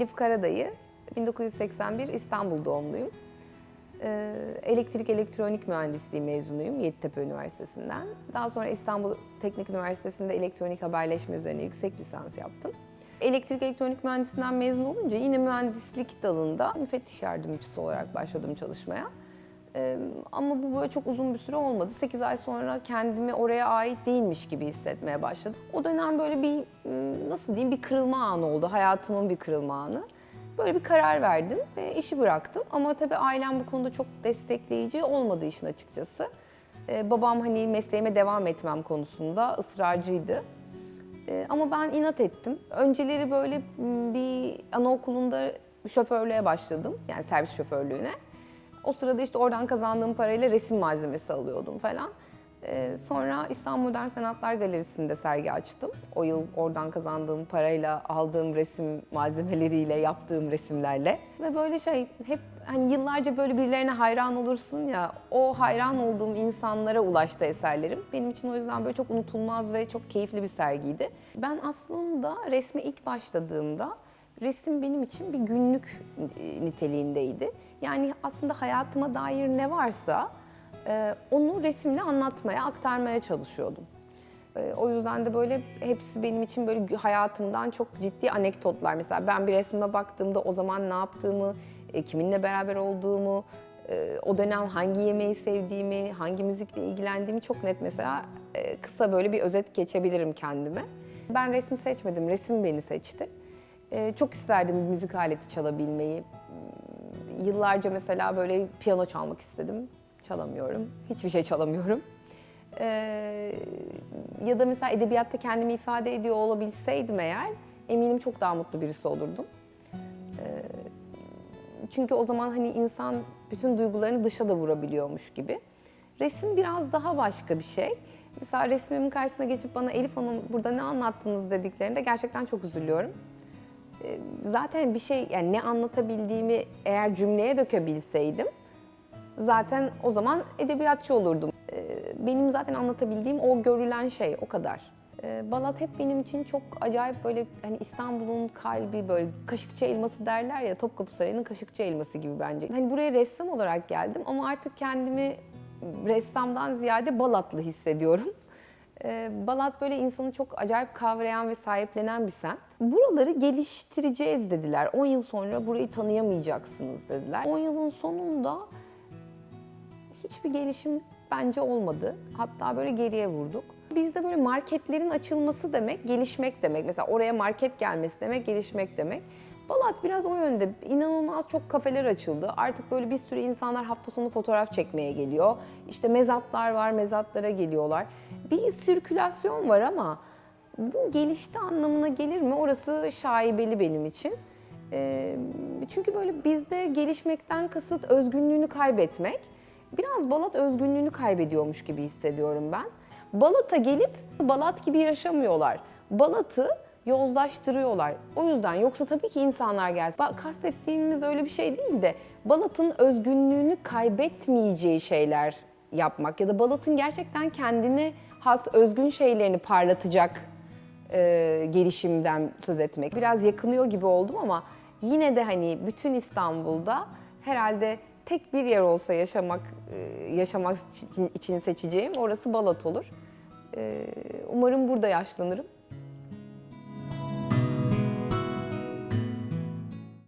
Elif Karadayı, 1981 İstanbul doğumluyum. Ee, Elektrik elektronik mühendisliği mezunuyum Yeditepe Üniversitesi'nden. Daha sonra İstanbul Teknik Üniversitesi'nde elektronik haberleşme üzerine yüksek lisans yaptım. Elektrik elektronik mühendisinden mezun olunca yine mühendislik dalında müfettiş yardımcısı olarak başladım çalışmaya. Ama bu böyle çok uzun bir süre olmadı. 8 ay sonra kendimi oraya ait değilmiş gibi hissetmeye başladım. O dönem böyle bir nasıl diyeyim bir kırılma anı oldu. Hayatımın bir kırılma anı. Böyle bir karar verdim ve işi bıraktım. Ama tabii ailem bu konuda çok destekleyici olmadı işin açıkçası. Ee, babam hani mesleğime devam etmem konusunda ısrarcıydı. Ee, ama ben inat ettim. Önceleri böyle bir anaokulunda şoförlüğe başladım. Yani servis şoförlüğüne. O sırada işte oradan kazandığım parayla resim malzemesi alıyordum falan. Ee, sonra İstanbul Modern Sanatlar Galerisi'nde sergi açtım. O yıl oradan kazandığım parayla aldığım resim malzemeleriyle yaptığım resimlerle. Ve böyle şey hep hani yıllarca böyle birilerine hayran olursun ya o hayran olduğum insanlara ulaştı eserlerim. Benim için o yüzden böyle çok unutulmaz ve çok keyifli bir sergiydi. Ben aslında resme ilk başladığımda resim benim için bir günlük e, niteliğindeydi. Yani aslında hayatıma dair ne varsa e, onu resimle anlatmaya, aktarmaya çalışıyordum. E, O yüzden de böyle hepsi benim için böyle hayatımdan çok ciddi anekdotlar. Mesela ben bir resmime baktığımda o zaman ne yaptığımı, kiminle beraber olduğumu, o dönem hangi yemeği sevdiğimi, hangi müzikle ilgilendiğimi çok net mesela kısa böyle bir özet geçebilirim kendime. Ben resim seçmedim, resim beni seçti. E, Çok isterdim bir müzik aleti çalabilmeyi. Yıllarca mesela böyle piyano çalmak istedim. Çalamıyorum. Hiçbir şey çalamıyorum. Ee, ya da mesela edebiyatta kendimi ifade ediyor olabilseydim eğer eminim çok daha mutlu birisi olurdum. Ee, çünkü o zaman hani insan bütün duygularını dışa da vurabiliyormuş gibi. Resim biraz daha başka bir şey. Mesela resmimin karşısına geçip bana Elif Hanım burada ne anlattınız dediklerinde gerçekten çok üzülüyorum Ee, zaten bir şey yani ne anlatabildiğimi eğer cümleye dökebilseydim zaten o zaman edebiyatçı olurdum. Ee, Benim zaten anlatabildiğim o görülen şey o kadar. Ee, Balat hep benim için çok acayip böyle hani İstanbul'un kalbi böyle kaşıkçı elması derler ya Topkapı Sarayı'nın kaşıkçı elması gibi bence. Hani buraya ressam olarak geldim ama artık kendimi ressamdan ziyade Balatlı hissediyorum. Ee, Balat böyle insanı çok acayip kavrayan ve sahiplenen bir semt. Buraları geliştireceğiz dediler. 10 yıl sonra burayı tanıyamayacaksınız dediler. 10 yılın sonunda hiçbir gelişim bence olmadı. Hatta böyle geriye vurduk. Bizde böyle marketlerin açılması demek gelişmek demek. Mesela oraya market gelmesi demek gelişmek demek. Balat biraz o yönde. İnanılmaz çok kafeler açıldı. Artık böyle bir sürü insanlar hafta sonu fotoğraf çekmeye geliyor. İşte mezatlar var, mezatlara geliyorlar. Bir sirkülasyon var ama bu gelişti anlamına gelir mi? Orası şaibeli benim için. Ee, çünkü böyle bizde gelişmekten kasıt özgünlüğünü kaybetmek. Biraz Balat özgünlüğünü kaybediyormuş gibi hissediyorum ben. Balat'a gelip Balat gibi yaşamıyorlar. Balat'ı yozlaştırıyorlar. O yüzden yoksa tabii ki insanlar gelsin. Ba- Kastettiğimiz öyle bir şey değil de Balat'ın özgünlüğünü kaybetmeyeceği şeyler yapmak ya da Balat'ın gerçekten kendine has özgün şeylerini parlatacak e, gelişimden söz etmek. Biraz yakınıyor gibi oldum ama yine de hani bütün İstanbul'da herhalde tek bir yer olsa yaşamak e, yaşamak için, için seçeceğim orası Balat olur. E, umarım burada yaşlanırım.